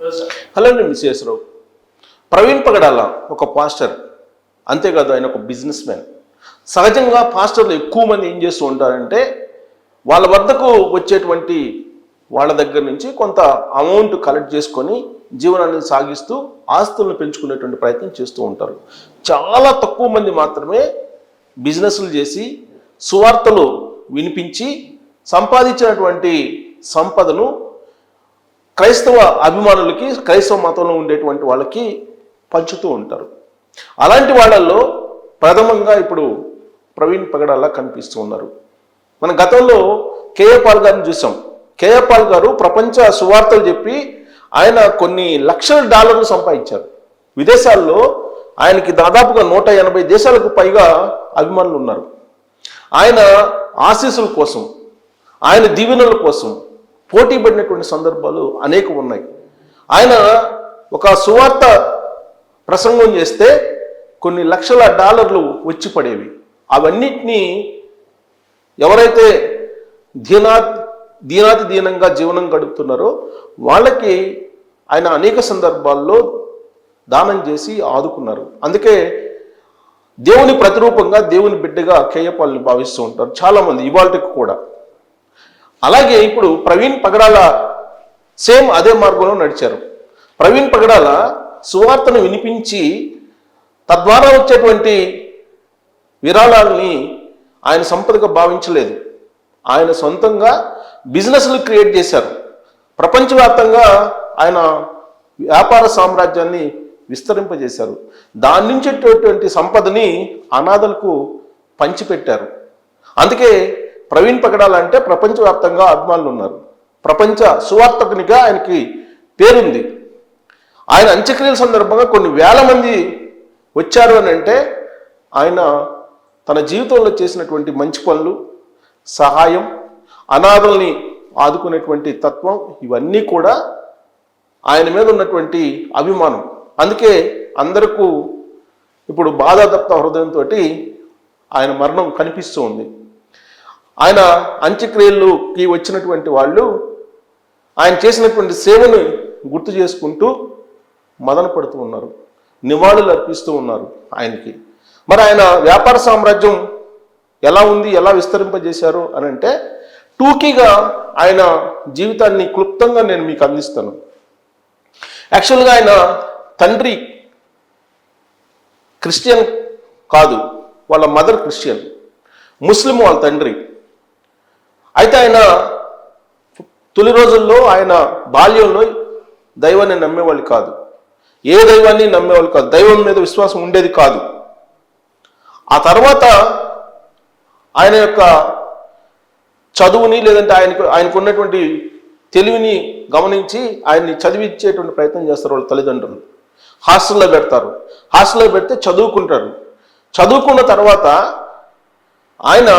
Hello అండి miss రావు. ప్రవీణ్ పగడాల ఒక pastor అంతేకాదు ఆయన ఒక బిజినెస్ మ్యాన్. సహజంగా పాస్టర్లు ఎక్కువ మంది ఏం చేస్తూ ఉంటారంటే వాళ్ళ వద్దకు వచ్చేటువంటి వాళ్ళ దగ్గర నుంచి కొంత అమౌంట్ కలెక్ట్ చేసుకొని జీవనాన్ని సాగిస్తూ ఆస్తులను పెంచుకునేటువంటి ప్రయత్నం చేస్తూ ఉంటారు. చాలా తక్కువ మంది మాత్రమే బిజినెస్లు చేసి సువార్తలు వినిపించి సంపాదించినటువంటి సంపదను క్రైస్తవ అభిమానులకి క్రైస్తవ మతంలో ఉండేటువంటి వాళ్ళకి పంచుతూ ఉంటారు. అలాంటి వాళ్ళల్లో ప్రథమంగా ఇప్పుడు ప్రవీణ్ పగడాలా కనిపిస్తూ ఉన్నారు. మన గతంలో కేఏ పాల్ గారిని చూసాం. కేఏ పాల్ గారు ప్రపంచ సువార్తలు చెప్పి ఆయన కొన్ని లక్షల డాలర్లు సంపాదించారు. విదేశాల్లో ఆయనకి దాదాపుగా నూట ఎనభై దేశాలకు పైగా అభిమానులు ఉన్నారు. ఆయన ఆశీస్సుల కోసం ఆయన దీవెనల కోసం పోటీ పడినటువంటి సందర్భాలు అనేకం ఉన్నాయి. ఆయన ఒక సువార్త ప్రసంగం చేస్తే కొన్ని లక్షల డాలర్లు వచ్చి పడేవి. అవన్నిటినీ ఎవరైతే దీనా దీనాతి దీనంగా జీవనం గడుపుతున్నారో వాళ్ళకి ఆయన అనేక సందర్భాల్లో దానం చేసి ఆదుకున్నారు. అందుకే దేవుని ప్రతిరూపంగా దేవుని బిడ్డగా కేయపాలని భావిస్తూ ఉంటారు చాలామంది ఇవాళకి కూడా. అలాగే ఇప్పుడు ప్రవీణ్ పగడాల సేమ్ అదే మార్గంలో నడిచారు. ప్రవీణ్ పగడాల సువార్తను వినిపించి తద్వారా వచ్చేటువంటి విరాళాలని ఆయన సంపదగా భావించలేదు. ఆయన సొంతంగా బిజినెస్లు క్రియేట్ చేశారు. ప్రపంచవ్యాప్తంగా ఆయన వ్యాపార సామ్రాజ్యాన్ని విస్తరింపజేశారు. దాని నుంచి సంపదని అనాథలకు పంచిపెట్టారు. అందుకే ప్రవీణ్ పగడాలంటే ప్రపంచవ్యాప్తంగా అభిమానులు ఉన్నారు ప్రపంచ సువార్తకునిగా ఆయనకి పేరుంది. ఆయన అంత్యక్రియల సందర్భంగా కొన్ని వేల మంది వచ్చారు అని అంటే ఆయన తన జీవితంలో చేసినటువంటి మంచి పనులు సహాయం అనాథల్ని ఆదుకునేటువంటి తత్వం ఇవన్నీ కూడా ఆయన మీద ఉన్నటువంటి అభిమానం. అందుకే అందరికీ ఇప్పుడు బాధాదత్త హృదయంతో ఆయన మరణం కనిపిస్తూ ఉంది ఆయన అంత్యక్రియలుకి వచ్చినటువంటి వాళ్ళు ఆయన చేసినటువంటి సేవను గుర్తు చేసుకుంటూ మదన పడుతూ ఉన్నారు. నివాళులు అర్పిస్తూ ఉన్నారు ఆయనకి. మరి ఆయన వ్యాపార సామ్రాజ్యం ఎలా ఉంది ఎలా విస్తరింపజేశారు అని అంటే టూకీగా ఆయన జీవితాన్ని క్లుప్తంగా నేను మీకు అందిస్తాను. యాక్చువల్గా ఆయన తండ్రి క్రిస్టియన్ కాదు వాళ్ళ మదర్ క్రిస్టియన్. ముస్లిం వాళ్ళ తండ్రి. అయితే ఆయన తొలి రోజుల్లో ఆయన బాల్యంలో దైవాన్ని నమ్మేవాళ్ళు కాదు. ఏ దైవాన్ని నమ్మేవాళ్ళు కాదు. దైవం మీద విశ్వాసం ఉండేది కాదు. ఆ తర్వాత ఆయన యొక్క చదువుని లేదంటే ఆయనకు ఆయనకు ఉన్నటువంటి తెలివిని గమనించి ఆయన్ని చదివించేటువంటి ప్రయత్నం చేస్తారు వాళ్ళ తల్లిదండ్రులు. హాస్టల్లో పెడతారు. హాస్టల్లో పెడితే చదువుకుంటారు. చదువుకున్న తర్వాత ఆయన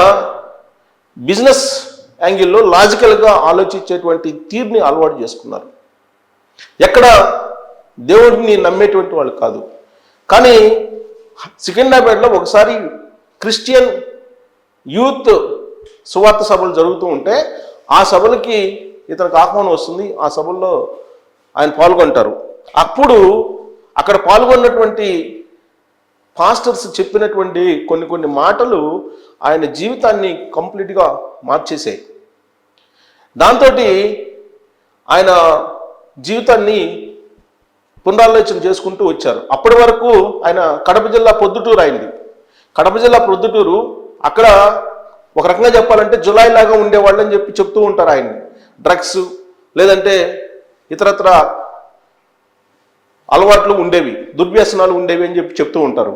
బిజినెస్ యాంగిల్లో లాజికల్గా ఆలోచించేటువంటి తీరుని అలవాటు చేసుకున్నారు. ఎక్కడ దేవుడిని నమ్మేటువంటి వాళ్ళు కాదు. కానీ సికింద్రాబాద్లో ఒకసారి క్రిస్టియన్ యూత్ సువార్త సభలు జరుగుతూ ఉంటే ఆ సభలకి ఇతనికి ఆహ్వానం వస్తుంది. ఆ సభల్లో ఆయన పాల్గొంటారు. అప్పుడు అక్కడ పాల్గొన్నటువంటి పాస్టర్స్ చెప్పినటువంటి కొన్ని కొన్ని మాటలు ఆయన జీవితాన్ని కంప్లీట్గా మార్చేసాయి దాంతో ఆయన జీవితాన్ని పునరాలోచన చేసుకుంటూ వచ్చారు. అప్పటి వరకు ఆయన కడప జిల్లా పొద్దుటూరు అయింది కడప జిల్లా పొద్దుటూరు అక్కడ ఒక రకంగా చెప్పాలంటే జులై లాగా ఉండేవాళ్ళు అని చెప్పి చెప్తూ ఉంటారు ఆయన డ్రగ్స్ లేదంటే ఇతరత్ర అలవాట్లు ఉండేవి దుర్వ్యసనాలు ఉండేవి అని చెప్పి చెప్తూ ఉంటారు.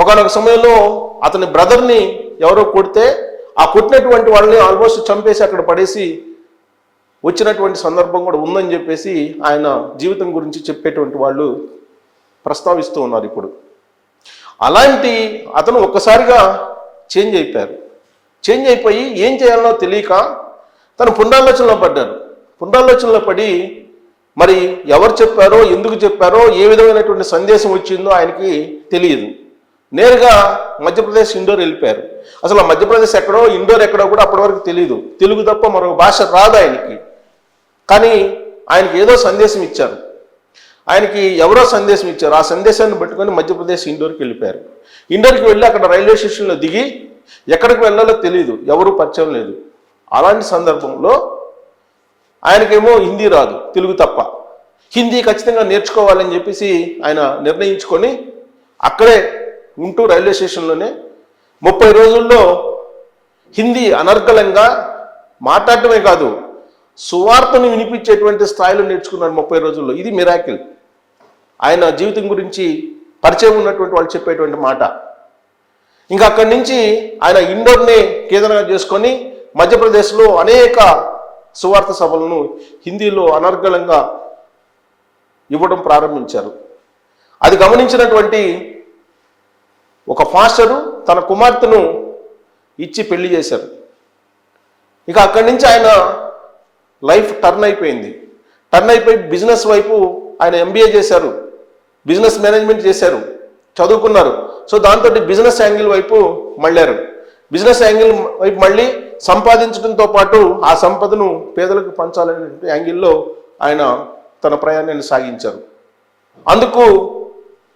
ఒకనొక సమయంలో అతని బ్రదర్ని ఎవరో కొడితే ఆ కొట్టినటువంటి వాళ్ళని ఆల్మోస్ట్ చంపేసి అక్కడ పడేసి వచ్చినటువంటి సందర్భం కూడా ఉందని చెప్పేసి ఆయన జీవితం గురించి చెప్పేటువంటి వాళ్ళు ప్రస్తావిస్తూ ఉన్నారు ఇప్పుడు. అలాంటి అతను ఒక్కసారిగా చేంజ్ అయిపోయారు. చేంజ్ అయిపోయి ఏం చేయాలనో తెలియక తను పునరాలోచనలో పడ్డాడు. పునరాలోచనలో పడి మరి ఎవరు చెప్పారో ఎందుకు చెప్పారో ఏ విధమైనటువంటి సందేశం వచ్చిందో ఆయనకి తెలియదు. నేరుగా మధ్యప్రదేశ్ ఇండోర్ వెళ్ళిపోయారు. అసలు ఆ మధ్యప్రదేశ్ ఎక్కడో ఇండోర్ ఎక్కడో కూడా అప్పటి వరకు తెలియదు తెలుగు తప్ప మరొక భాష రాదు ఆయనకి. కానీ ఆయనకి ఏదో సందేశం ఇచ్చారు. ఆయనకి ఎవరో సందేశం ఇచ్చారు. ఆ సందేశాన్ని పట్టుకొని మధ్యప్రదేశ్ ఇండోర్కి వెళ్ళిపోయారు. ఇండోర్కి వెళ్ళి అక్కడ రైల్వే స్టేషన్లో దిగి ఎక్కడికి వెళ్ళాలో తెలియదు ఎవరు పరిచయం లేదు. అలాంటి సందర్భంలో ఆయనకేమో హిందీ రాదు తెలుగు తప్ప. హిందీ ఖచ్చితంగా నేర్చుకోవాలని చెప్పేసి ఆయన నిర్ణయించుకొని అక్కడే ఉంటూ రైల్వే స్టేషన్లోనే ముప్పై రోజుల్లో హిందీ అనర్గళంగా మాట్లాడటమే కాదు సువార్తను వినిపించేటువంటి స్థాయిలో నేర్చుకున్నాడు ముప్పై రోజుల్లో. ఇది మిరాకిల్ ఆయన జీవితం గురించి పరిచయం ఉన్నటువంటి వాళ్ళు చెప్పేటువంటి మాట. ఇంకా అక్కడి నుంచి ఆయన ఇండోర్ని కేంద్రంగా చేసుకొని మధ్యప్రదేశ్లో అనేక సువార్త సభలను హిందీలో అనర్గళంగా ఇవ్వడం ప్రారంభించారు. అది గమనించినటువంటి ఒక ఫాస్టరు తన కుమార్తెను ఇచ్చి పెళ్ళి చేశారు. ఇక అక్కడి నుంచి ఆయన లైఫ్ టర్న్ అయిపోయింది. టర్న్ అయిపోయి బిజినెస్ వైపు ఆయన ఎంబీఏ చేశారు. బిజినెస్ మేనేజ్మెంట్ చేశారు. చదువుకున్నారు. సో దాంతో బిజినెస్ యాంగిల్ వైపు మళ్ళారు. బిజినెస్ యాంగిల్ వైపు మళ్ళీ సంపాదించడంతో పాటు ఆ సంపదను పేదలకు పంచాలనే యాంగిల్లో ఆయన తన ప్రయాణాన్ని సాగించారు. అందుకు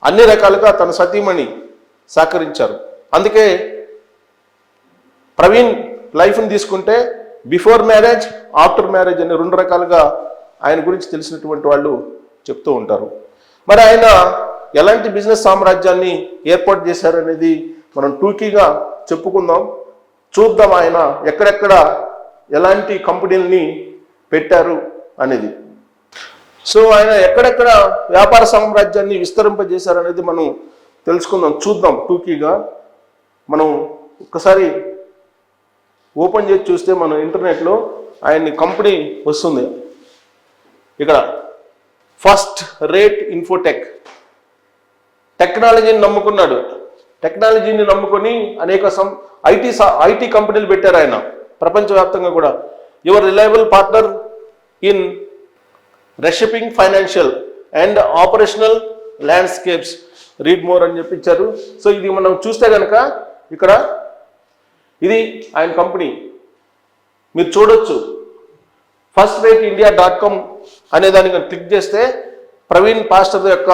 అన్ని రకాలుగా తన సతీమణి సహకరించారు. అందుకే ప్రవీణ్ లైఫ్ని తీసుకుంటే బిఫోర్ మ్యారేజ్ ఆఫ్టర్ మ్యారేజ్ అనే రెండు రకాలుగా ఆయన గురించి తెలిసినటువంటి వాళ్ళు చెప్తూ ఉంటారు. మరి ఆయన ఎలాంటి బిజినెస్ సామ్రాజ్యాన్ని ఏర్పాటు చేశారనేది మనం టూకీగా చెప్పుకుందాం. చూద్దాం ఆయన ఎక్కడెక్కడ ఎలాంటి కంపెనీలని పెట్టారు అనేది. సో ఆయన ఎక్కడెక్కడ వ్యాపార సామ్రాజ్యాన్ని విస్తరింపజేశారనేది మనం తెలుసుకుందాం చూద్దాం. టూకీగా మనం ఒక్కసారి ఓపెన్ చేసి చూస్తే మనం ఇంటర్నెట్లో ఆయన్ని కంపెనీ వస్తుంది. ఇక్కడ ఫస్ట్ రేట్ ఇన్ఫోటెక్. టెక్నాలజీని నమ్ముకున్నాడు. టెక్నాలజీని నమ్ముకొని అనేక సం ఐటీ ఐటీ కంపెనీలు పెట్టారు ఆయన. ప్రపంచవ్యాప్తంగా కూడా. Your reliable partner in reshaping financial and operational landscapes. Read more అని చెప్పి ఇచ్చారు సో ఇది మనం చూస్తే కనుక ఇక్కడ ఇది ఆయన కంపెనీ. మీరు చూడొచ్చు. First rate India dot com అనే దాన్ని క్లిక్ చేస్తే ప్రవీణ్ పాస్టర్ యొక్క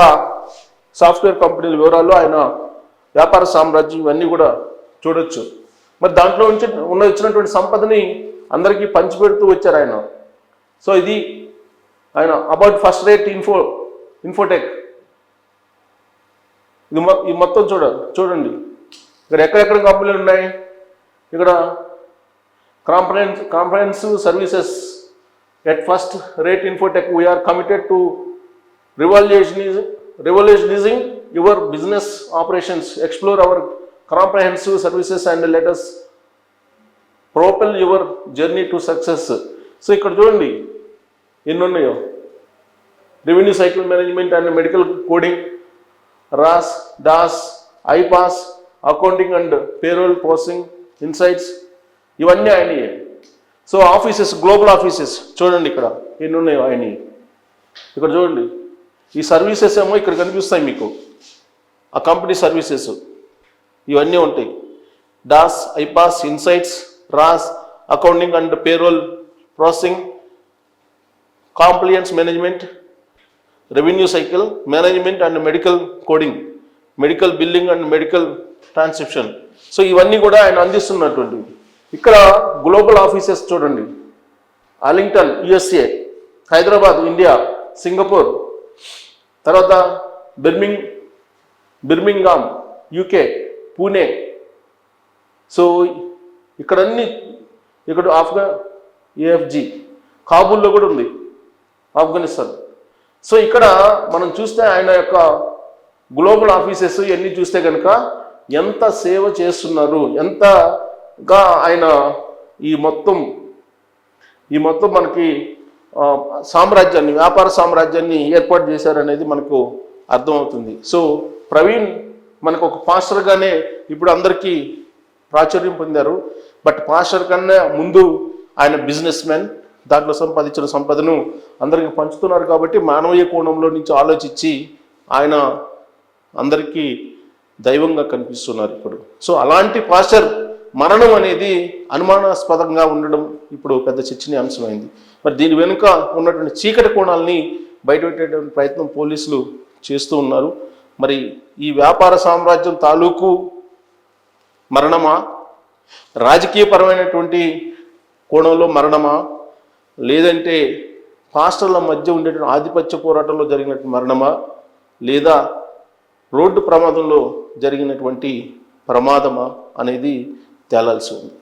సాఫ్ట్వేర్ కంపెనీల వివరాలు ఆయన వ్యాపార సామ్రాజ్యం ఇవన్నీ కూడా చూడొచ్చు. మరి దాంట్లో నుంచి ఉన్న వచ్చినటువంటి సంపదని అందరికీ పంచిపెడుతూ వచ్చారు ఆయన. సో ఇది ఆయన about first rate info infotech ఇది ఇది మొత్తం చూడ చూడండి. ఇక్కడ ఎక్కడెక్కడ కంపెనీలు ఉన్నాయి? ఇక్కడ conference conference services. At first rate infotech we're committed to revolutionise revolutionising your business operations explore our comprehensive services and let us propel your journey to success so ఇక్కడ చూడండి. ఎన్ని ఉన్నాయో? Revenue cycle management and medical coding Ross DOS iPASS accounting and payroll processing insights ఇవన్నీ ఆయనయే. So offices global offices చూడండి ఇక్కడ ఎన్ని ఉన్నాయో ఆయన ఇక్కడ చూడండి ఈ సర్వీసెస్ ఏమో ఇక్కడ కనిపిస్తాయి మీకు. ఆ కంపెనీ సర్వీసెస్ ఇవన్నీ ఉంటాయి. DaaS iPaaS insights RaaS accounting and payroll processing compliance management revenue cycle management and medical coding medical billing and medical transcription. So ఇవన్నీ కూడా ఆయన అందిస్తున్నటువంటి ఇక్కడ గ్లోబల్ ఆఫీసెస్ చూడండి. Arlington USA Hyderabad India Singapore తర్వాత Birmingham Birmingham UK Pune. So ఇక్కడ అన్ని ఇక్కడ ఆఫ్ఘా ఏఎఫ్జి కాబూల్లో కూడా ఉంది ఆఫ్ఘనిస్తాన్. సో ఇక్కడ మనం చూస్తే ఆయన యొక్క గ్లోబల్ ఆఫీసెస్ ఇవన్నీ చూస్తే కనుక ఎంత సేవ చేస్తున్నారు ఎంతగా ఆయన ఈ మొత్తం ఈ మొత్తం మనకి సామ్రాజ్యాన్ని వ్యాపార సామ్రాజ్యాన్ని ఏర్పాటు చేశారనేది మనకు అర్థమవుతుంది. సో ప్రవీణ్ మనకు ఒక పాస్టర్గానే ఇప్పుడు అందరికీ ప్రాచుర్యం పొందారు. బట్ పాస్టర్ కన్నా ముందు ఆయన బిజినెస్ మ్యాన్ దాంట్లో సంపాదించిన సంపదను అందరికీ పంచుతున్నారు కాబట్టి మానవీయ కోణంలో నుంచి ఆలోచించి ఆయన అందరికీ దైవంగా కనిపిస్తున్నారు ఇప్పుడు. సో అలాంటి పాస్టర్ మరణం అనేది అనుమానాస్పదంగా ఉండడం ఇప్పుడు పెద్ద చర్చనీయాంశమైంది. మరి దీని వెనుక ఉన్నటువంటి చీకటి కోణాలని బయటపెట్టేటువంటి ప్రయత్నం పోలీసులు చేస్తూ ఉన్నారు. మరి ఈ వ్యాపార సామ్రాజ్యం తాలూకు మరణమా? రాజకీయపరమైనటువంటి కోణంలో మరణమా? లేదంటే పాస్టర్ల మధ్య ఉండేటువంటి ఆధిపత్య పోరాటంలో జరిగినటువంటి మరణమా? లేదా రోడ్డు ప్రమాదంలో జరిగినటువంటి ప్రమాదమా? అనేది తేలాల్సి ఉంది.